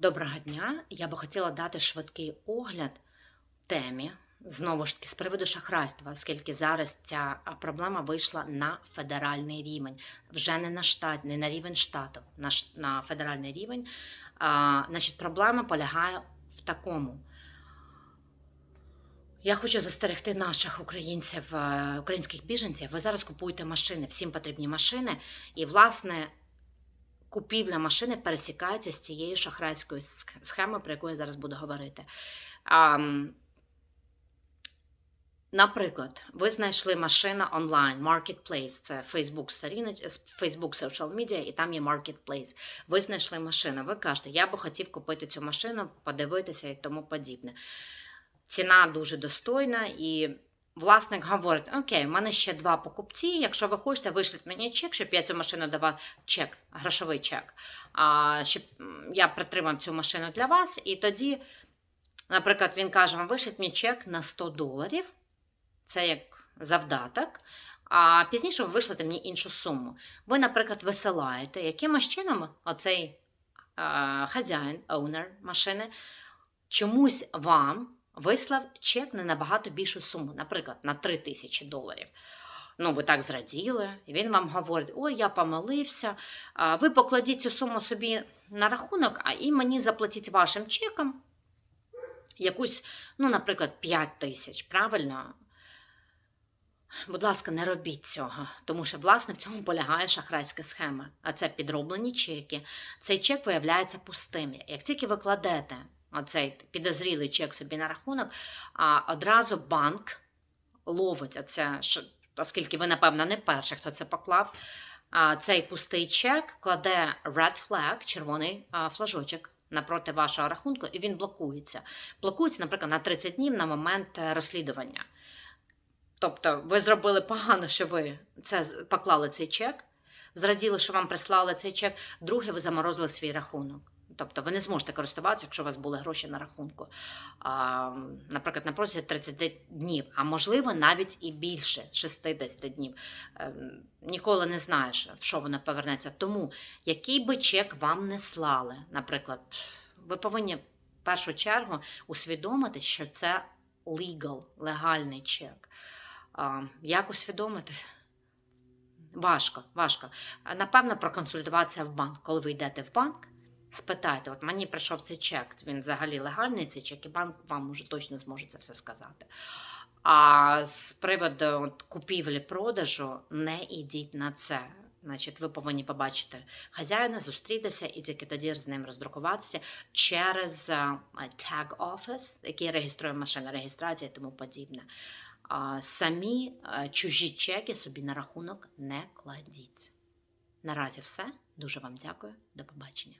Доброго дня. Я би хотіла дати швидкий огляд темі, знову ж таки, з приводу шахрайства, оскільки зараз ця проблема вийшла на федеральний рівень, вже не на штат, не на рівень штату, на, на федеральний рівень. А, значить, проблема полягає в такому. Я хочу застерегти наших українців, е, українських біженців. Ви зараз купуєте машини, всім потрібні машини, і, власне, купівля машини пересікається з цією шахрайською схемою, про яку я зараз буду говорити. А, наприклад, ви знайшли машину онлайн, Marketplace, це Facebook сторіноч, Facebook Social Media, і там є Marketplace. Ви знайшли машину, ви кажете, я би хотів купити цю машину, подивитися і тому подібне. Ціна дуже достойна і. Власник говорить: Окей, в мене ще два покупці. Якщо ви хочете, вишліть мені чек, щоб я цю машину давав чек, грошовий чек, а, щоб я притримав цю машину для вас. І тоді, наприклад, він каже: вам вишліть мені чек на 100 доларів, це як завдаток. А пізніше ви вишлете мені іншу суму. Ви, наприклад, висилаєте, якимось чином оцей а, хазяїн, оунер машини, чомусь вам вислав чек на набагато більшу суму, наприклад, на 3 тисячі доларів. Ну, ви так зраділи, і він вам говорить: ой, я помилився. Ви покладіть цю суму собі на рахунок, а і мені заплатіть вашим чеком якусь, ну, наприклад, 5 тисяч, правильно? Будь ласка, не робіть цього, тому що, власне, в цьому полягає шахрайська схема. А це підроблені чеки. Цей чек виявляється пустим. Як тільки ви кладете оцей підозрілий чек собі на рахунок, а одразу банк ловить оце, оскільки ви, напевно, не перший, хто це поклав. Цей пустий чек кладе red flag, червоний флажочок напроти вашого рахунку, і він блокується. Блокується, наприклад, на 30 днів на момент е, розслідування. Тобто, ви зробили погано, що ви це поклали цей чек, зраділи, що вам прислали цей чек. Друге, ви заморозили свій рахунок. Тобто ви не зможете користуватися, якщо у вас були гроші на рахунку. А, наприклад, на протязі 30 днів, а можливо навіть і більше 60 днів. Ем, Ніколи не знаєш, в що воно повернеться. Тому який би чек вам не слали, наприклад, ви повинні в першу чергу усвідомити, що це legal, легальний чек. А, як усвідомити? Важко, важко. Напевно, проконсультуватися в банк. Коли ви йдете в банк, спитайте, от мені прийшов цей чек, він взагалі легальний цей чек, і банк вам уже точно зможе це все сказати. А з приводу купівлі-продажу не йдіть на це. Значить, ви повинні побачити хазяїна, зустрітися і тільки тоді з ним роздрукуватися через е, tag office, який реєструє машини реєстрації і тому подібне. Самі е, чужі чеки собі на рахунок не кладіть. Наразі все. Дуже вам дякую. До побачення.